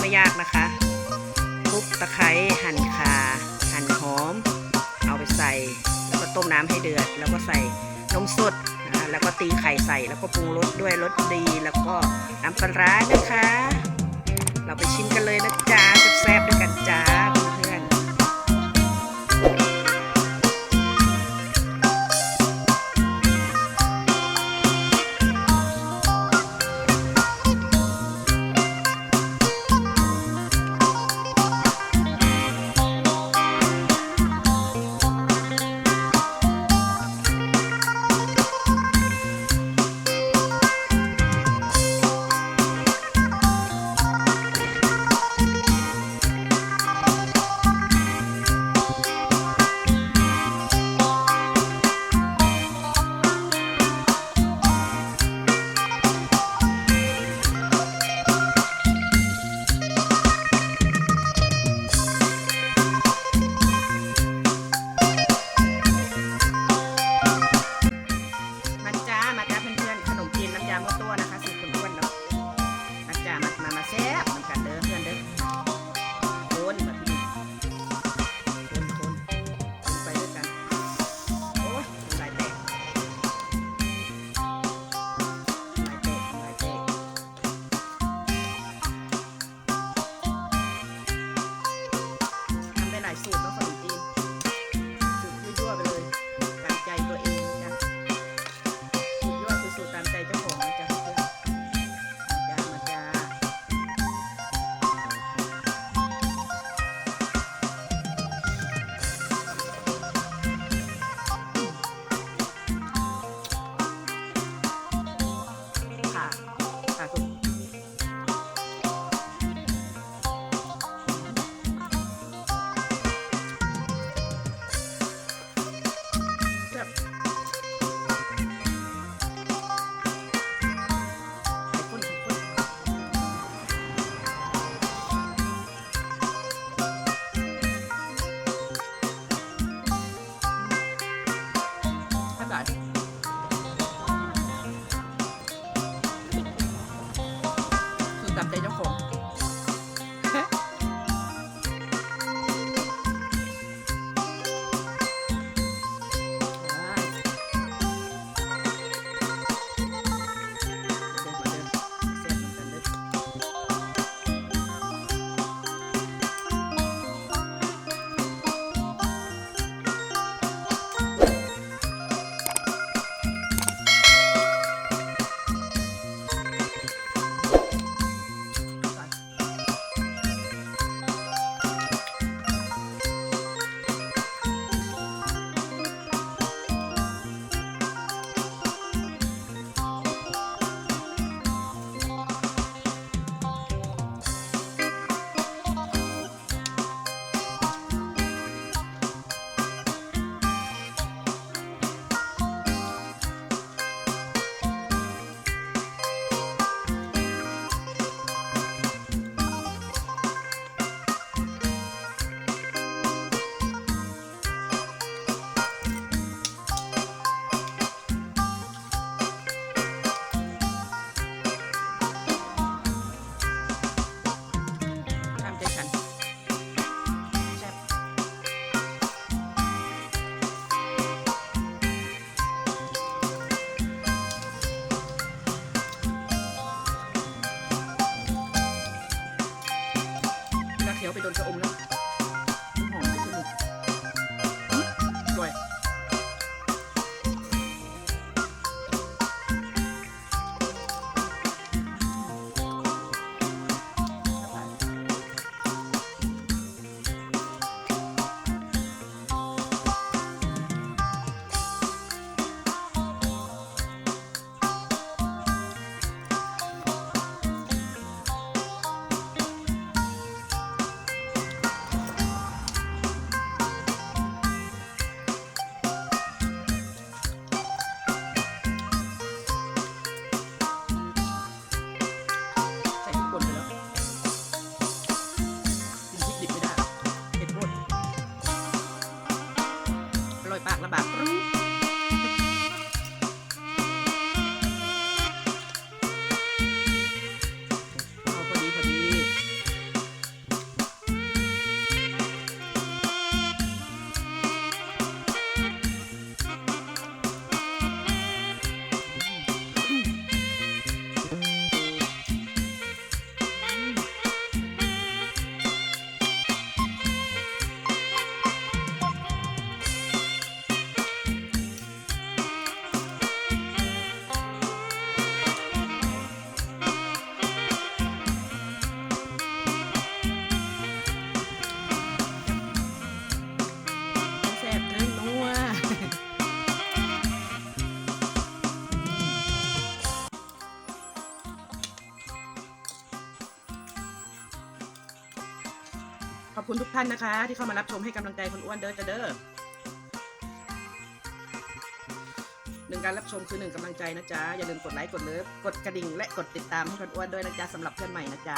ไม่ยากนะคะคลุกตะไคร้หั่นขา่าหั่นหอม เอาไปใส่ แล้วก็ต้มน้ำให้เดือด แล้วก็ใส่นมสดนะแล้วก็ตีไข่ใส่แล้วก็ปรุงรสด้วยรสดีแล้วก็น้ำปลาร้านะคะ เราไปชิมกันเลยนะจ๊ะแซ่บๆด้วยกันจ้า อบคุณทุกท่านนะคะ ที่เข้ามารับชมให้กำลังใจคนอ้วนเด้อจะเด้อหนึ่งการรับชมคือหนึ่งกำลังใจนะจ๊ะ อย่าลืมกดไลค์กดเลิฟกดกระดิ่งและกดติดตามให้คนอ้วนด้วยนะจ๊ะสำหรับเพื่อนใหม่นะจ๊ะ